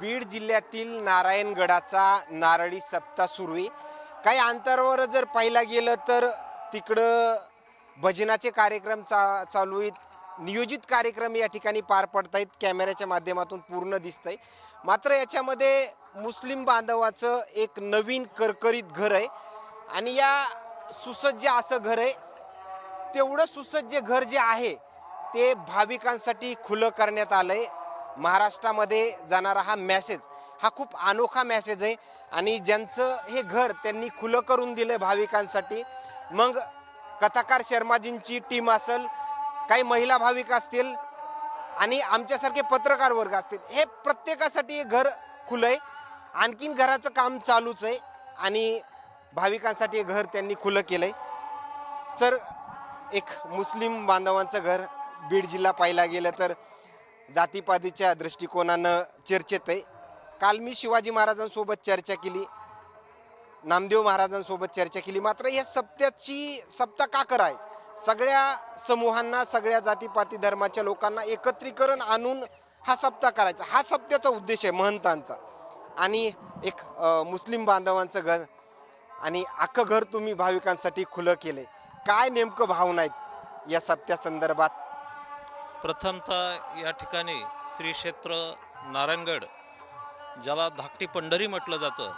बीड जिल्ह्यातील नारायणगडाचा नारळी सप्ताह सुरू आहे. काही अंतरावर जर पाहिला गेलं तर तिकडं भजनाचे कार्यक्रम चा चालू आहेत. नियोजित कार्यक्रम या ठिकाणी पार पडत आहेत कॅमेऱ्याच्या माध्यमातून पूर्ण दिसतंय. मात्र याच्यामध्ये मुस्लिम बांधवाचं एक नवीन करकरीत घर आहे. आणि या सुसज्ज असं घर आहे. तेवढं सुसज्ज घर जे आहे ते भाविकांसाठी खुलं करण्यात आलं आहे महाराष्ट्रामध्ये जाणारा हा मॅसेज हा खूप अनोखा मॅसेज आहे. आणि ज्यांचं हे घर त्यांनी खुलं करून दिलंय भाविकांसाठी. मग कथाकार शर्माजींची टीम असेल काही महिला भाविक असतील आणि आमच्यासारखे पत्रकार वर्ग असतील हे प्रत्येकासाठी हे घर खुलं आहे आणखीन घराचं काम चालूच आहे आणि भाविकांसाठी हे घर त्यांनी खुलं केलं आहे सर एक मुस्लिम बांधवांचं घर बीड जिल्हा पाहिला गेलं तर जातीपातीच्या दृष्टिकोनानं चर्चेत आहे. काल मी शिवाजी महाराजांसोबत चर्चा केली. नामदेव महाराजांसोबत चर्चा केली. मात्र या सप्त्याची सप्ता का करायचं सगळ्या समूहांना सगळ्या जातीपाती धर्माच्या लोकांना एकत्रीकरण आणून हा सप्ताह करायचा. हा सप्त्याचा उद्देश आहे महंतांचा. आणि एक मुस्लिम बांधवांचं घर आणि अख्खं घर तुम्ही भाविकांसाठी खुलं केलं काय नेमकं भावना आहेत या सप्त्या संदर्भात? प्रथमतः या ठिकाणी श्री क्षेत्र नारायणगड ज्याला धाकटी पंढरी म्हटलं जातं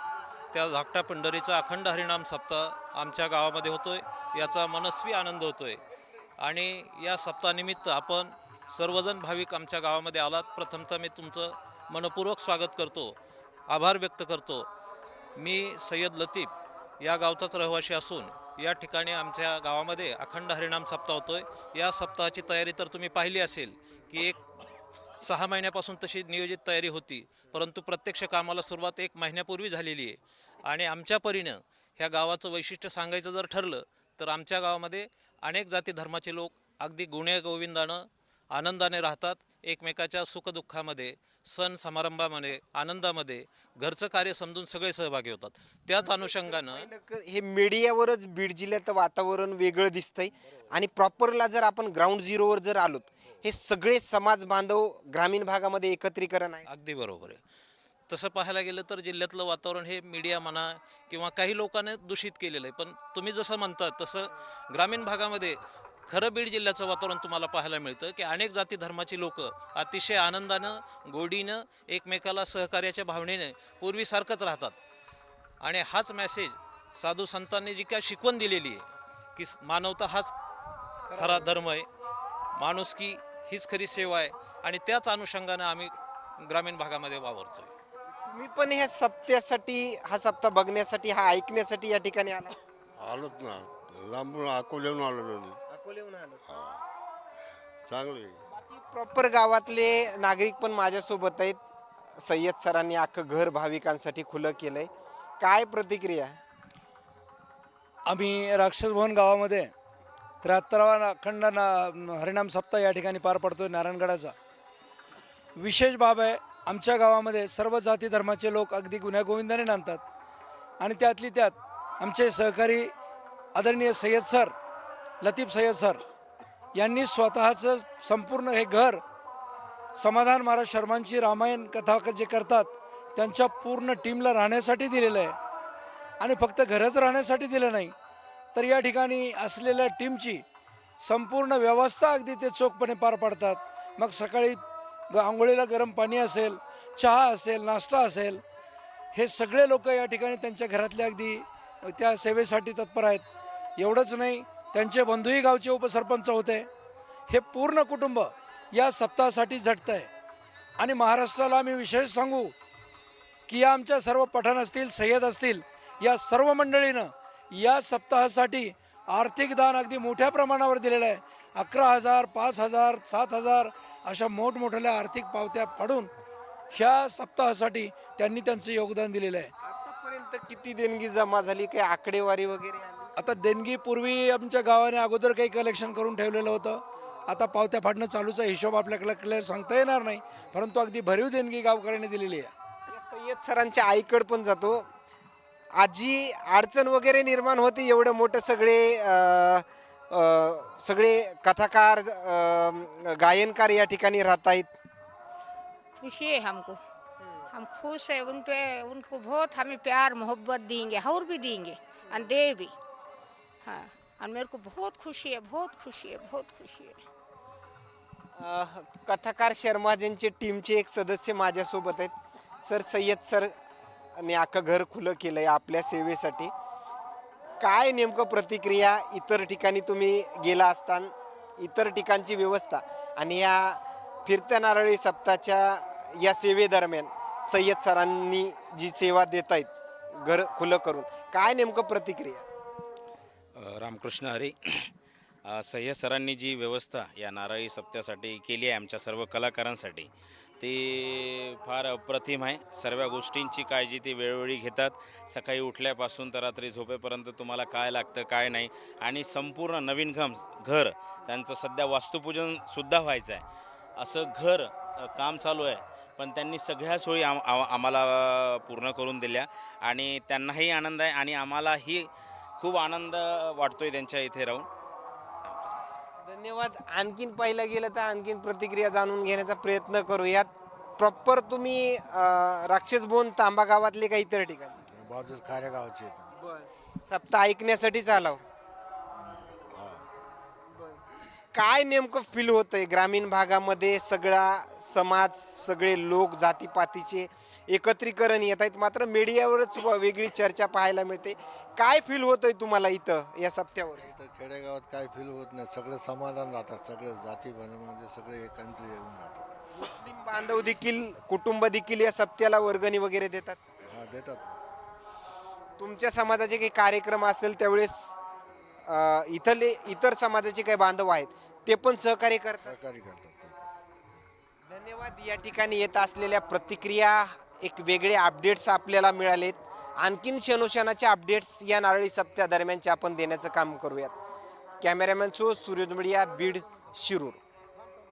त्या धाकट्या पंढरीचा अखंड हरिणाम सप्ताह आमच्या गावामध्ये होतो आहे याचा मनस्वी आनंद होतो आहे आणि या सप्ताहानिमित्त आपण सर्वजण भाविक आमच्या गावामध्ये आलात. प्रथमतः मी तुमचं मनपूर्वक स्वागत करतो आभार व्यक्त करतो. मी सय्यद लतीफ या गावचाच रहिवासी असून या ठिकाणी आमच्या गावामध्ये अखंड हरिणाम सप्ताह होतोय. या सप्ताहाची तयारी तर तुम्ही पाहिली असेल की एक सहा महिन्यापासून तशी नियोजित तयारी होती परंतु प्रत्यक्ष कामाला सुरुवात एक महिन्यापूर्वी झालेली आहे. आणि आमच्या परीनं ह्या गावाचं वैशिष्ट्य सांगायचं जर ठरलं तर आमच्या गावामध्ये अनेक जाती धर्माचे लोक अगदी गुण्या गोविंदानं आनंदाने राहतात एकमेकाच्या सुखदुःखामध्ये. सण समारंभामध्ये आनंदामध्ये घरचं कार्य समजून सगळे सहभागी होतात. त्याच अनुषंगानं हे मीडियावरच बीड जिल्ह्याचं वातावरण वेगळं दिसतंय. आणि प्रॉपरला जर आपण ग्राउंड झिरोवर जर आलोत हे सगळे समाज बांधव ग्रामीण भागामध्ये एकत्रीकरण आहे. अगदी बरोबर आहे. तसं पाहायला गेलं तर जिल्ह्यातलं वातावरण हे मीडिया म्हणा किंवा काही लोकांनी दूषित केलेलं आहे. पण तुम्ही जसं म्हणतात तसं ग्रामीण भागामध्ये खरं बीड जिल्ह्याचं वातावरण तुम्हाला पाहायला मिळतं की अनेक जाती धर्माची लोक अतिशय आनंदानं गोडीनं एकमेकाला सहकार्याच्या भावनेने पूर्वीसारखंच राहतात. आणि हाच मॅसेज साधू संतांनी जी काय शिकवण दिलेली आहे की मानवता हाच खरा धर्म आहे माणुसकी हीच खरी सेवा आहे आणि त्याच अनुषंगानं आम्ही ग्रामीण भागामध्ये वावरतोय. तुम्ही पण ह्या सप्त्यासाठी हा सप्ताह बघण्यासाठी हा ऐकण्यासाठी या ठिकाणी आला? आलोच ना. लांबून अकोल्याहून आलेलो अकोल्याहून आलो. चांगले प्रॉपर गावातले नागरिक पण माझ्यासोबत आहेत. सय्यद सरांनी अख्खं घर भाविकांसाठी खुलं केलंय. काय प्रतिक्रिया? आम्ही राक्षस भवन गावामध्ये त्र्याहत्तरावा अखंड ना हरिनाम सप्ताह या ठिकाणी पार पडतो आहे नारायणगडाचा. विशेष बाब आहे आमच्या गावामध्ये सर्व जाती धर्माचे लोक अगदी गुन्ह्यागोविंदाने नांदतात. आणि त्यातली त्यात आमचे सहकारी आदरणीय सय्यद सर लतीफ सय्यद सर यांनी स्वतःचं संपूर्ण हे घर समाधान महाराज शर्मांची रामायण कथा जे करतात त्यांच्या पूर्ण टीमला राहण्यासाठी दिलेलं आहे. आणि फक्त घरच राहण्यासाठी दिलं नाही तर या ठिकाणी असलेल्या टीमची संपूर्ण व्यवस्था अगदी ते चोखपणे पार पाडतात. मग सकाळी ग आंघोळीला गरम पाणी असेल चहा असेल नाश्ता असेल हे सगळे लोक या ठिकाणी त्यांच्या घरातले अगदी त्या सेवेसाठी तत्पर आहेत. एवढंच नाही त्यांचे बंधूही गावचे उपसरपंच होते. हे पूर्ण कुटुंब या सप्ताहासाठी झटतं आहे आणि महाराष्ट्राला आम्ही विशेष सांगू की या आमच्या सर्व पठाण असतील सय्यद असतील या सर्व मंडळीनं या सप्ताहासाठी आर्थिक दान अगदी मोठ्या प्रमाणावर दिलेलं आहे. अकरा हजार पाच हजार सात हजार अशा मोठमोठ्या आर्थिक पावत्या पाडून ह्या सप्ताहासाठी त्यांनी त्यांचं योगदान दिलेलं आहे. आतापर्यंत किती देणगी जमा झाली? काही आकडेवारी वगैरे आता देणगी पूर्वी आमच्या गावाने अगोदर काही कलेक्शन करून ठेवलेलं होतं. आता पावत्या फाडणं चालूचा हिशोब आपल्याकडे क्लिअर सांगता येणार नाही. परंतु अगदी भरीव देणगी गावकऱ्यांनी दिलेली आहे. या सय्यद सरांच्या आईकड पण जातो. आजी अडचण वगैरे निर्माण होते एवढं मोठं सगळे अं, अं, सगळे कथाकार अं, गायनकार या ठिकाणी राहत आहेत खुशी है हमको. हम खुश है उन पे उनको बहुत हमें प्यार मोहब्बत देंगे और भी देंगे और दे भी. हाँ और मेरे को बहुत खुशी है बहुत खुशी है बहुत खुशी है। अह, कथाकार शर्माजींचे टीमचे एक सदस्य माझ्यासोबत आहेत. सर सय्यद सर ने अख्खं घर खुलं केलंय आपल्या सेवेसाठी. काय नेमकं प्रतिक्रिया इतर ठिकाणी तुम्ही गेला असताना इतर ठिकाणची व्यवस्था आणि या फिरत्या नारळी सप्ताच्या या सेवेदरम्यान सय्यद सरांनी जी सेवा देत आहेत घर खुलं करून काय नेमकं प्रतिक्रिया? रामकृष्ण हरी. सह्य सरांनी जी व्यवस्था या नारळी सप्त्यासाठी केली आहे आमच्या सर्व कलाकारांसाठी ती फार अप्रतिम आहे. सर्व गोष्टींची काळजी ते वेळोवेळी घेतात. सकाळी उठल्यापासून तर रात्री झोपेपर्यंत तुम्हाला काय लागतं काय नाही. आणि संपूर्ण नवीन घम घर त्यांचं सध्या वास्तुपूजनसुद्धा व्हायचं आहे. असं घर काम चालू आहे. पण त्यांनी सगळ्या सोयी आम- आम्हाला पूर्ण करून दिल्या. आणि त्यांनाही आनंद आहे आणि आम्हालाही खूप आनंद वाटतोय त्यांच्या इथे राहून. धन्यवाद. आणखीन पाहिलं गेलं तर आणखीन प्रतिक्रिया जाणून घेण्याचा प्रयत्न करूयात. प्रॉपर तुम्ही अं, राक्षस बोन तांबा गावातले का इतर ठिकाणी बाजूला खाऱ्या गावचे. सप्ताह ऐकण्यासाठीच आलो काय नेमकं फील होतंय? ग्रामीण भागामध्ये सगळा समाज सगळे लोक जातीपातीचे एकत्रीकरण येत आहेत. मात्र मीडियावरच वेगळी चर्चा पाहायला मिळते. काय फील होतंय तुम्हाला इथं या सप्त्यावर? इथं खेडेगावात काय फील होत नाही. सगळे समाधान राहतात. सगळे जाती म्हणजे सगळे एकांत येऊन राहतात. मुस्लिम बांधव देखील कुटुंब देखील या सप्त्याला वर्गणी वगैरे देतात? हा देतात. तुमच्या समाजाचे काही कार्यक्रम असतील त्यावेळेस अं, इथले इतर समाजाचे काही बांधव आहेत ते पण सहकार्य करतात? सहकारी करतात ते धन्यवाद. या ठिकाणी येत असलेल्या प्रतिक्रिया एक वेगळे अपडेट्स आपल्याला मिळालेत. आणखीन क्षणोक्षणाचे अपडेट्स या नारळी सप्त्या दरम्यानचे आपण देण्याचं काम करूयात. कॅमेरामॅन सो सूर्योज मीडिया बीड शिरूर.